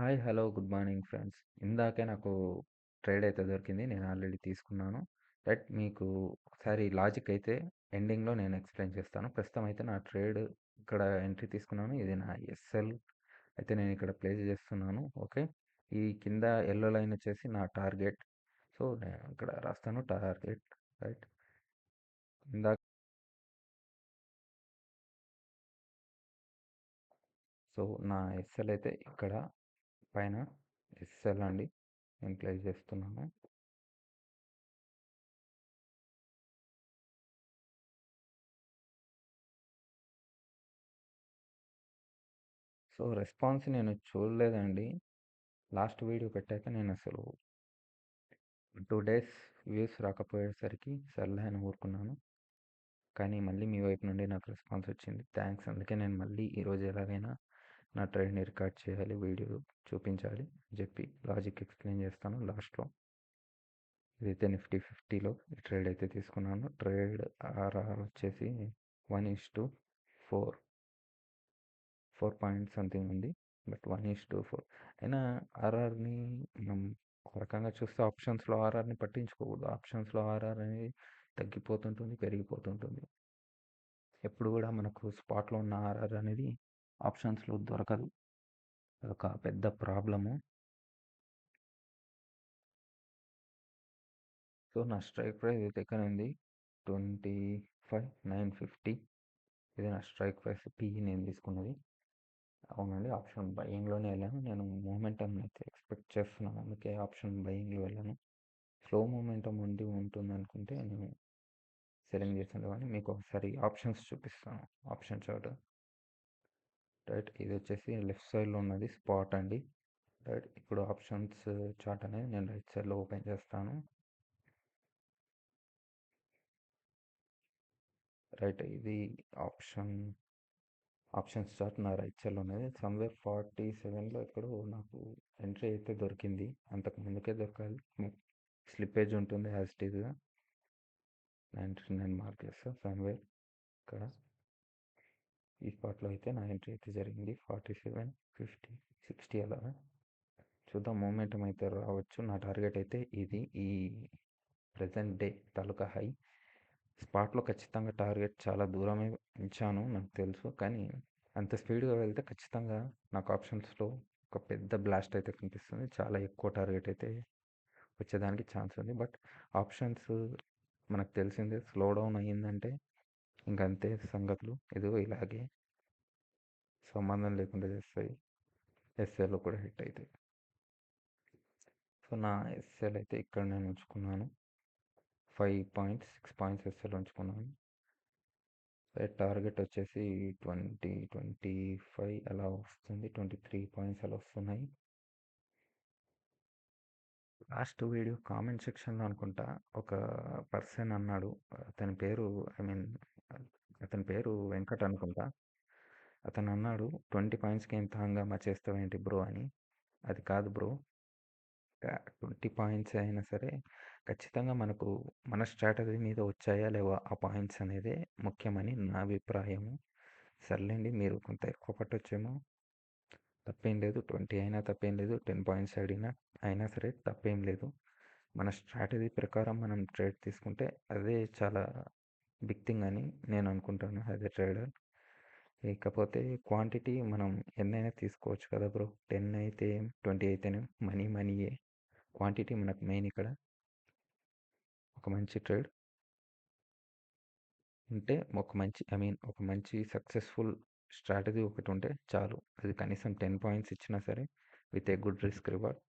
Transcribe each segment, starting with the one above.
Hi! Hello! Good morning friends. ఇందాకే నాకు trade అయితే దొరికింది. నేను ఆల్రెడీ తీసుకున్నాను. బట్ మీకు ఒకసారి లాజిక్ అయితే ఎండింగ్‌లో నేను ఎక్స్‌ప్లెయిన్ చేస్తాను. ప్రస్తుతం అయితే నా ట్రేడ్ ఇక్కడ ఎంట్రీ తీసుకున్నాను. ఇది నా ఎస్ఎల్ అయితే నేను ఇక్కడ ప్లేస్ చేస్తున్నాను. ఓకే. ఈ కింద ఎల్లో లైన్ వచ్చేసి నా టార్గెట్. సో, నేను ఇక్కడ రాస్తాను టార్గెట్ రైట్. ఇందాక సో, నా ఎస్ఎల్ అయితే ఇక్కడ పైన ఎస్ఎల్ అండి. నేను ప్లేస్ చేస్తున్నాను. సో, రెస్పాన్స్ నేను చూడలేదండి. లాస్ట్ వీడియో పెట్టాక నేను అసలు టూ డేస్ వ్యూస్ రాకపోయేసరికి సర్లే అని ఊరుకున్నాను. కానీ మళ్ళీ మీ వైపు నుండి నాకు రెస్పాన్స్ వచ్చింది. థ్యాంక్స్ అందుకే నేను మళ్ళీ ఈరోజు ఎలాగైనా నా ట్రేడ్‌ని రికార్డ్ చేయాలి. వీడియో చూపించాలి అని చెప్పి లాజిక్ ఎక్స్‌ప్లెయిన్ చేస్తాను లాస్ట్‌లో. ఇదైతే నిఫ్టీ 50లో ఈ ట్రేడ్ అయితే తీసుకున్నాను. ట్రేడ్ ఆర్ఆర్ వచ్చేసి 1:4 4 పాయింట్ సంథింగ్ ఉంది. బట్ 1:4 అయినా ఆర్ఆర్‌ని మనం ఒక రకంగా చూస్తే ఆప్షన్స్‌లో ఆర్ఆర్‌ని పట్టించుకోకూడదు. ఆప్షన్స్‌లో ఆర్ఆర్ అనేది తగ్గిపోతుంటుంది, పెరిగిపోతుంటుంది. ఎప్పుడు కూడా మనకు స్పాట్‌లో ఉన్న ఆర్ఆర్ అనేది ఆప్షన్స్‌లో దొరకదు. అదొక పెద్ద ప్రాబ్లము. సో, నా స్ట్రైక్ ప్రైస్ అయితే ఎక్కడ ఉంది 25,950 ఇది నా స్ట్రైక్ ప్రైస్ పీ నేను తీసుకున్నది. అవునండి. ఆప్షన్ బయింగ్‌లోనే వెళ్ళాను. నేను మూమెంటం అయితే ఎక్స్‌పెక్ట్ చేస్తున్నాను. అందుకే ఆప్షన్ బయింగ్‌లో వెళ్ళాను. స్లో మూమెంటం ఉండి ఉంటుందనుకుంటే నేను సెలింగ్ చేస్తాను కానీ మీకు ఒకసారి ఆప్షన్స్ చూపిస్తాను. Option chart. రైట్. ఇది వచ్చేసి లెఫ్ట్ సైడ్‌లో ఉన్నది స్పాట్ అండి. రైట్. ఇప్పుడు ఆప్షన్స్ చార్ట్ అనేది నేను రైట్ సైడ్‌లో ఓపెన్ చేస్తాను. రైట్. ఇది ఆప్షన్ ఆప్షన్స్ చార్ట్ నా రైట్ సైడ్‌లో ఉన్నది. సమ్‌వేర్ 47లో ఎక్కడో నాకు ఎంట్రీ అయితే దొరికింది. అంతకు ముందుకే దొరకాలి. స్లిప్పేజ్ ఉంటుంది యాజ్ ఇట్ ఈస్‌గా. 99 మార్క్ చేస్తా సమ్‌వేర్ ఇక్కడ. ఈ స్పాట్‌లో అయితే నా ఎంట్రీ అయితే జరిగింది. ఫార్టీ సెవెన్ ఫిఫ్టీ సిక్స్టీ అలా చూద్దాం మూమెంటం అయితే రావచ్చు. నా టార్గెట్ అయితే ఇది. ఈ ప్రజెంట్ డే తాలూకా హై. స్పాట్‌లో ఖచ్చితంగా టార్గెట్ చాలా దూరమే ఉంచాను. నాకు తెలుసు. కానీ అంత స్పీడ్‌గా వెళ్తే ఖచ్చితంగా నాకు ఆప్షన్స్‌లో ఒక పెద్ద బ్లాస్ట్ అయితే కనిపిస్తుంది. చాలా ఎక్కువ టార్గెట్ అయితే వచ్చేదానికి ఛాన్స్ ఉంది. బట్ ఆప్షన్స్ మనకు తెలిసిందే స్లో డౌన్ అయ్యిందంటే ఇంక అంతే సంగతులు. ఇదిగో ఇలాగే సంబంధం లేకుండా చేస్తాయి. ఎస్ఎల్‌లో కూడా హిట్ అవుతాయి సో, నా ఎస్ఎల్ అయితే ఇక్కడ నేను ఉంచుకున్నాను. Five points, six points SL ఉంచుకున్నాను. టార్గెట్ వచ్చేసి 20, 25 అలా వస్తుంది. 23 పాయింట్స్ అలా వస్తున్నాయి. లాస్ట్ వీడియో కామెంట్ సెక్షన్‌లో అనుకుంటా ఒక పర్సన్ అన్నాడు. అతని పేరు ఐ మీన్ అతని పేరు వెంకట్ అనుకుంటా. అతను అన్నాడు 20 పాయింట్స్‌కి ఎంత హంగామా చేస్తావేంటి బ్రో అని. అది కాదు బ్రో. ట్వంటీ పాయింట్స్ అయినా సరే ఖచ్చితంగా మనకు మన స్ట్రాటజీ మీద వచ్చాయా లేవా ఆ పాయింట్స్ అనేదే ముఖ్యమని నా అభిప్రాయము. సర్లేండి మీరు కొంత ఎక్కువ పట్టొచ్చేమో. తప్పేం లేదు. 20 అయినా తప్పేం లేదు. 10 పాయింట్స్ ఆడినా అయినా సరే తప్పేం లేదు. మన స్ట్రాటజీ ప్రకారం మనం ట్రేడ్ తీసుకుంటే అదే చాలా బిగ్ థింగ్ అని నేను అనుకుంటాను యాజ్ ఎ ట్రేడర్. ఇకపోతే క్వాంటిటీ మనం ఎన్నైనా తీసుకోవచ్చు కదా బ్రో! 10 అయితే ఏం, 20 అయితేనేం మనీ మనీయే. క్వాంటిటీ మనకు మెయిన్ ఇక్కడ. ఒక మంచి ట్రేడ్ ఉంటే ఒక మంచి ఐ మీన్ ఒక మంచి సక్సెస్‌ఫుల్ స్ట్రాటజీ ఒకటి ఉంటే చాలు. అది కనీసం 10 పాయింట్స్ ఇచ్చినా సరే with a good risk reward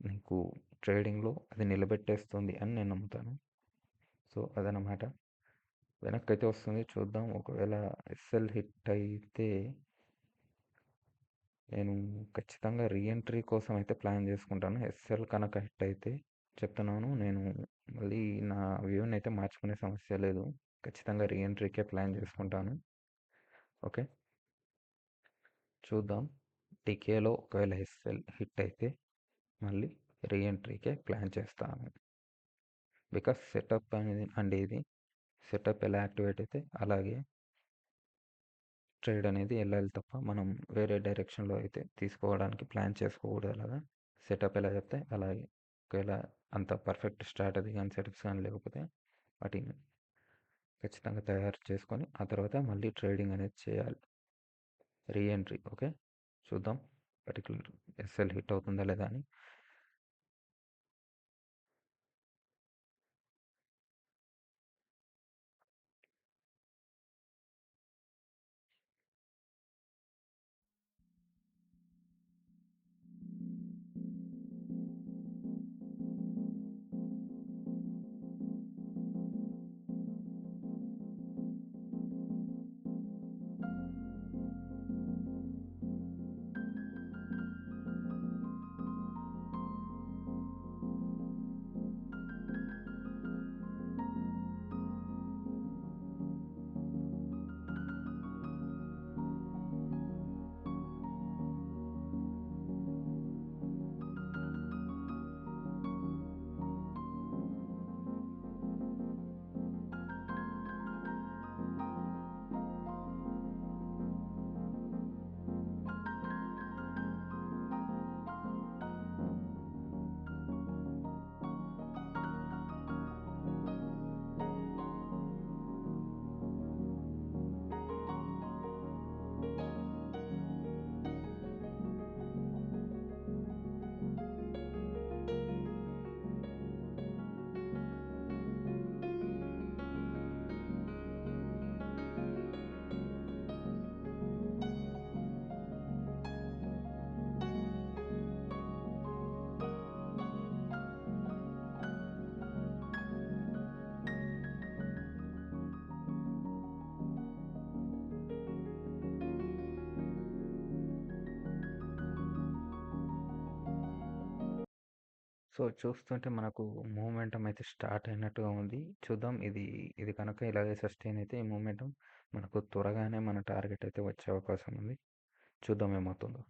నీకు ట్రేడింగ్‌లో అది నిలబెట్టేస్తుంది అని నేను నమ్ముతాను. సో, అదనమాట. వెనక్కైతే వస్తుంది చూద్దాం. ఒకవేళ ఎస్ఎల్ హిట్ అయితే నేను ఖచ్చితంగా రీ ఎంట్రీ కోసం అయితే ప్లాన్ చేసుకుంటాను. ఎస్ఎల్ కనుక హిట్ అయితే చెప్తున్నాను. నేను మళ్ళీ నా వ్యూని అయితే మార్చుకునే సమస్య లేదు. ఖచ్చితంగా రీ ఎంట్రీకే ప్లాన్ చేసుకుంటాను. ఓకే. చూద్దాం. టీకేలో ఒకవేళ హెస్ఎల్ హిట్ అయితే మళ్ళీ రీ ఎంట్రీకే ప్లాన్ చేస్తాను. బికాస్ సెటప్ అనేది అంటే ఇది. సెటప్ ఎలా యాక్టివేట్ అయితే అలాగే ట్రేడ్ అనేది వెళ్ళాలి తప్ప మనం వేరే డైరెక్షన్లో అయితే తీసుకోవడానికి ప్లాన్ చేసుకోకూడదు అలాగా సెటప్ ఎలా చెప్తే అలాగే ఒకవేళ అంత పర్ఫెక్ట్ స్ట్రాటజీ కానీ సెటప్స్ కానీ లేకపోతే వాటిని ఖచ్చితంగా తయారు చేసుకొని ఆ తర్వాత మళ్ళీ ట్రేడింగ్ అనేది చేయాలి రీఎంట్రీ. ఓకే? చూద్దాం. పర్టికులర్ ఎస్ఎల్ హిట్ అవుతుందా లేదా అని. సో చూస్తుంటే మనకు మూమెంటం అయితే స్టార్ట్ అయినట్టుగా ఉంది. చూద్దాం ఇది ఇది కనుక ఇలాగే సస్టైన్ అయితే ఈ మూమెంటం మనకు త్వరగానే మన టార్గెట్ అయితే వచ్చే అవకాశం ఉంది. చూద్దాం ఏమవుతుందో.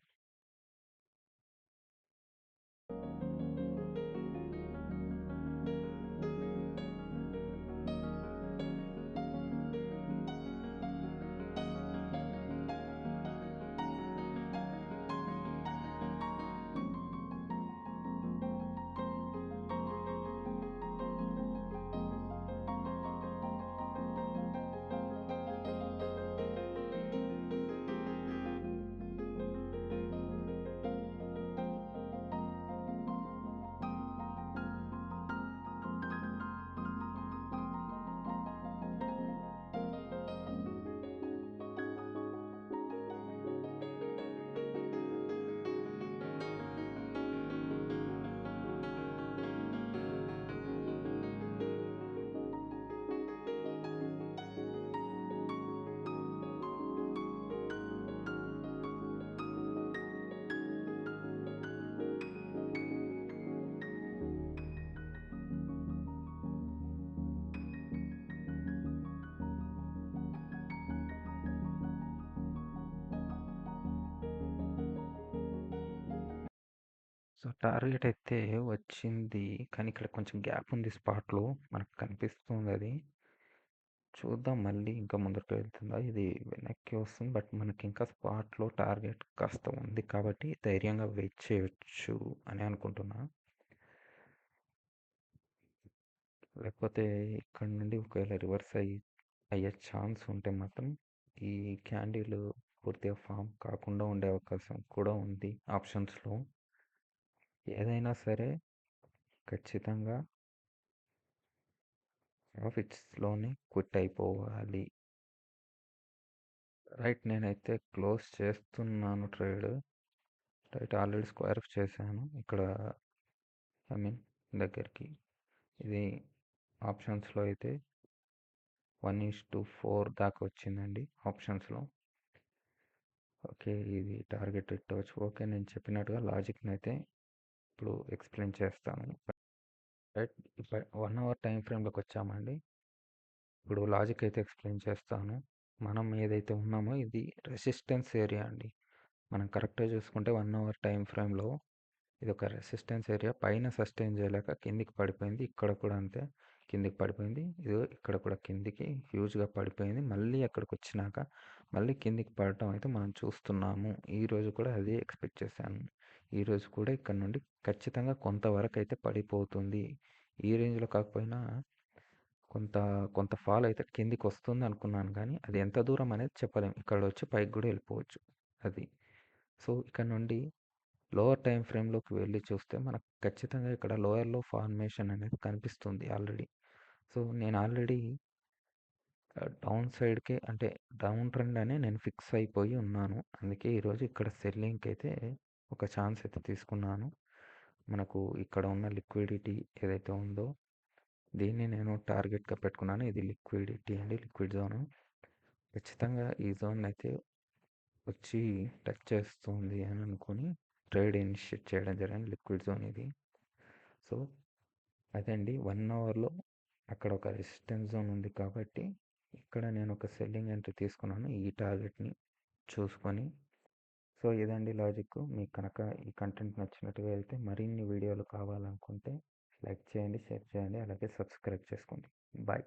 టార్గెట్ అయితే వచ్చింది. కానీ ఇక్కడ కొంచెం గ్యాప్ ఉంది స్పాట్లో. మనకు కనిపిస్తుంది అది. చూద్దాం మళ్ళీ ఇంకా ముందుకు వెళ్తుందా? ఇది వెనక్కి వస్తుంది. బట్ మనకి ఇంకా స్పాట్లో టార్గెట్ కాస్త ఉంది కాబట్టి ధైర్యంగా వెయిట్ చేయవచ్చు అని అనుకుంటున్నా. లేకపోతే ఇక్కడ నుండి ఒకవేళ రివర్స్ అయ్యి అయ్యే ఛాన్స్ ఉంటే మాత్రం ఈ క్యాండిల్ పూర్తిగా ఫామ్ కాకుండా ఉండే అవకాశం కూడా ఉంది ఆప్షన్స్లో. ఏదైనా సరే ఖచ్చితంగా ప్రాఫిట్స్లోనే క్విట్ అయిపోవాలి. రైట్ నేనైతే క్లోజ్ చేస్తున్నాను ట్రేడ్. రైట్ ఆల్రెడీ స్క్వేర్ చేశాను. ఇక్కడ ఐ మీన్ దగ్గరికి. ఇది ఆప్షన్స్లో అయితే వన్ ఈస్ టు ఫోర్ దాకా వచ్చిందండి ఆప్షన్స్లో. ఓకే ఇది టార్గెట్ ఇట్టవచ్చు ఓకే నేను చెప్పినట్టుగా లాజిక్ని అయితే ఇప్పుడు ఎక్స్ప్లెయిన్ చేస్తాను. రైట్ వన్ అవర్ టైం ఫ్రేమ్లోకి వచ్చామండి. ఇప్పుడు లాజిక్ అయితే ఎక్స్ప్లెయిన్ చేస్తాను. మనం ఏదైతే ఉన్నామో ఇది రెసిస్టెన్స్ ఏరియా అండి. మనం కరెక్ట్గా చూసుకుంటే వన్ అవర్ టైం ఫ్రేమ్లో ఇది ఒక రెసిస్టెన్స్ ఏరియా. పైన సస్టైన్ చేయలేక కిందికి పడిపోయింది ఇక్కడ కూడా అంతే. కిందికి పడిపోయింది ఇది ఇక్కడ కూడా కిందికి హ్యూజ్గా పడిపోయింది. మళ్ళీ అక్కడికి వచ్చినాక మళ్ళీ కిందికి పడటం అయితే మనం చూస్తున్నాము. ఈరోజు కూడా అదే ఎక్స్పెక్ట్ చేశాను. ఈరోజు కూడా ఇక్కడ నుండి ఖచ్చితంగా కొంతవరకు అయితే పడిపోతుంది. ఈ రేంజ్లో కాకపోయినా కొంత కొంత ఫాల్ అయితే కిందికి వస్తుంది అనుకున్నాను కానీ అది ఎంత దూరం అనేది చెప్పలేము ఇక్కడ వచ్చి పైకి కూడా వెళ్ళిపోవచ్చు అది. సో ఇక్కడ నుండి లోవర్ టైం ఫ్రేమ్లోకి వెళ్ళి చూస్తే మనకు ఖచ్చితంగా ఇక్కడ లోయర్లో ఫార్మేషన్ అనేది కనిపిస్తుంది ఆల్రెడీ. సో నేను ఆల్రెడీ డౌన్ సైడ్కే అంటే డౌన్ ట్రెండ్ అనే నేను ఫిక్స్ అయిపోయి ఉన్నాను. అందుకే ఈరోజు ఇక్కడ సెల్లింగ్కి అయితే ఒక ఛాన్స్ అయితే తీసుకున్నాను. మనకు ఇక్కడ ఉన్న లిక్విడిటీ ఏదైతే ఉందో దీన్ని నేను టార్గెట్గా పెట్టుకున్నాను. ఇది లిక్విడిటీ అండి లిక్విడ్ జోన్. ఖచ్చితంగా ఈ జోన్ అయితే వచ్చి టచ్ చేస్తుంది అని అనుకుని ట్రేడ్ ఇనిషియేట్ చేయడం జరిగింది లిక్విడ్ జోన్ ఇది. సో అదే అండి వన్ అవర్లో అక్కడ ఒక రెసిస్టెన్స్ జోన్ ఉంది కాబట్టి ఇక్కడ నేను ఒక సెల్లింగ్ ఎంట్రీ తీసుకున్నాను. ఈ టార్గెట్ని చూసుకొని సో ఇదండి లాజిక్ మీకు కనుక ఈ కంటెంట్ నచ్చినట్టుగా వెళ్తే మరిన్ని వీడియోలు కావాలనుకుంటే లైక్ చేయండి షేర్ చేయండి అలాగే సబ్స్క్రైబ్ చేసుకోండి. బాయ్.